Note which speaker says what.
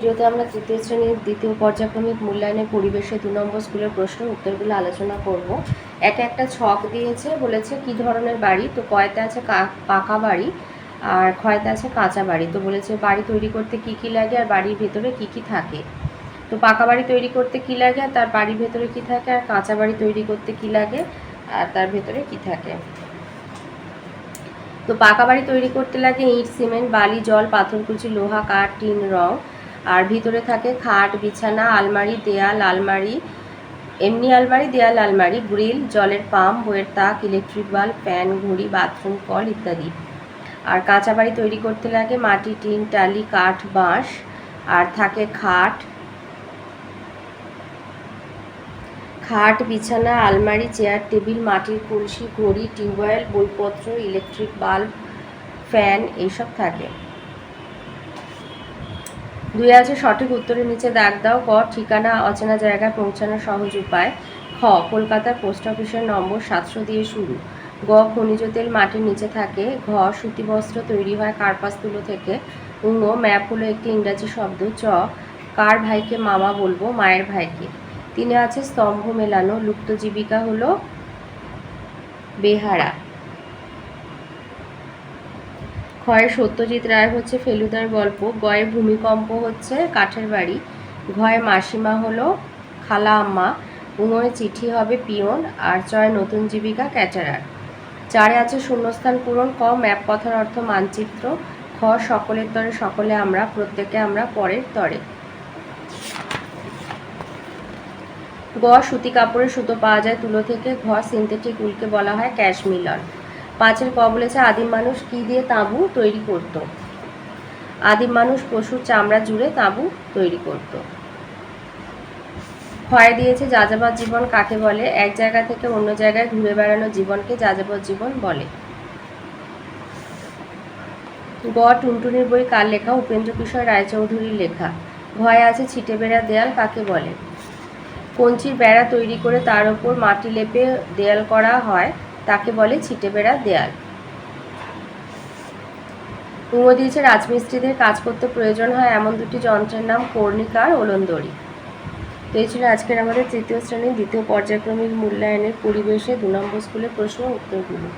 Speaker 1: ভিডিওতে আমরা তৃতীয় শ্রেণির দ্বিতীয় পর্যায়ক্রমিক মূল্যায়নের পরিবেশে দু নম্বর স্কুলের প্রশ্ন উত্তরগুলো আলোচনা করব। একে একটা ছক দিয়েছে, বলেছে কি ধরনের বাড়ি? তো কয়তে আছে পাকা বাড়ি আর ক্ষয়তে আছে কাঁচা বাড়ি। তো বলেছে বাড়ি তৈরি করতে কি কি লাগে আর বাড়ির ভেতরে কি কি থাকে? তো পাকা বাড়ি তৈরি করতে কি লাগে আর তার বাড়ির ভেতরে কি থাকে আর কাঁচা বাড়ি তৈরি করতে কি লাগে, আর তার ভেতরে কি থাকে? তো পাকা বাড়ি তৈরি করতে লাগে ইট, সিমেন্ট, বালি, জল, পাথরকুচি, লোহা, কাঠ, টিন, রং। আর ভিতরে থাকে খাট, বিছানা, আলমারি, দেয়াল, আলমারি, এমনি আলমারি, দেয়াল, আলমারি, গ্রিল, জলের পাম্প, বইয়ের তাক, ইলেকট্রিক বাল্ব, ফ্যান, ঘড়ি, বাথরুম, কল ইত্যাদি। আর কাঁচা বাড়ি তৈরি করতে লাগে মাটি, টিন, টালি, কাঠ, বাঁশ, আর থাকে খাট খাট, বিছানা, আলমারি, চেয়ার, টেবিল, মাটির কলসি, ঘড়ি, টিউবওয়েল, বইপত্র, ইলেকট্রিক বাল্ব, ফ্যান, এইসব থাকে। দুই আছে সঠিক উত্তরের নিচে দাগ দাও, ক, ঠিকানা, অচেনা জায়গায় পৌঁছানোর সহজ উপায়, খ, কলকাতার পোস্ট অফিসের নম্বর সাতশো দিয়ে শুরু, গ, খনিজ তেল মাটির নিচে থাকে, ঘ, সুতি বস্ত্র তৈরি হয় কার্পাস তুলো থেকে উঙ ম্যাপ হলো একটি ইংরাজি শব্দ, চ, কার ভাইকে মামা বলব, মায়ের ভাইকে, তিনে আছে স্তম্ভ মেলানো লুপ্ত জীবিকা হলো বেহারা। ক্ষয়ে সত্যজিৎ রায় হচ্ছে ফেলুদার গল্প, গয়ে ভূমিকম্প হচ্ছে কাঠের বাড়ি, ঘয়ে মাসিমা হলো খালা আম্মা উময়ে চিঠি হবে পিয়ন আর চয় নতুন জীবিকা ক্যাটারার চারে আছে শূন্যস্থান পূরণ, ক ম্যাপ কথার অর্থ মানচিত্র, খ সকলের তরে সকলে আমরা, প্রত্যেকে আমরা পরের তরে। গ সুতি কাপড়ের সুতো পাওয়া যায় তুলো থেকে, ঘ সিনথেটিক উলকে বলা হয় ক্যাশ মিলন। পাঁচের ক বলেছে, আদিম মানুষ কি দিয়ে তাঁবু তৈরি করত? আদিম মানুষ পশুর চামড়া জুড়ে তাঁবু তৈরি করত। ক্ষয় দিয়েছে যাযাবর জীবন কাকে বলে? এক জায়গা থেকে অন্য জায়গায় ঘুরে বেড়ানো জীবনকে যাযাবর জীবন বলে। গ, টুনটুনির বই কার লেখা? উপেন্দ্র কিশোর রায়চৌধুরীর লেখা। ভয় আছে ছিটে বেড়া দেয়াল কাকে বলে? কঞ্চির বেড়া তৈরি করে তার ওপর মাটি লেপে দেয়াল করা হয়। তাকে বলে ছিটে বেড়া দেয়াল। কুমো দিয়েছে রাজমিস্ত্রিদের কাজ করতে প্রয়োজন হয় এমন দুটি যন্ত্রের নাম কর্ণিকা আর ওলন্দরি তো এই ছিল আজকের আমাদের তৃতীয় শ্রেণির দ্বিতীয় পর্যায়ক্রমিক মূল্যায়নের পরিবেশে দু নম্বর স্কুলের প্রশ্ন উত্তরগুলো।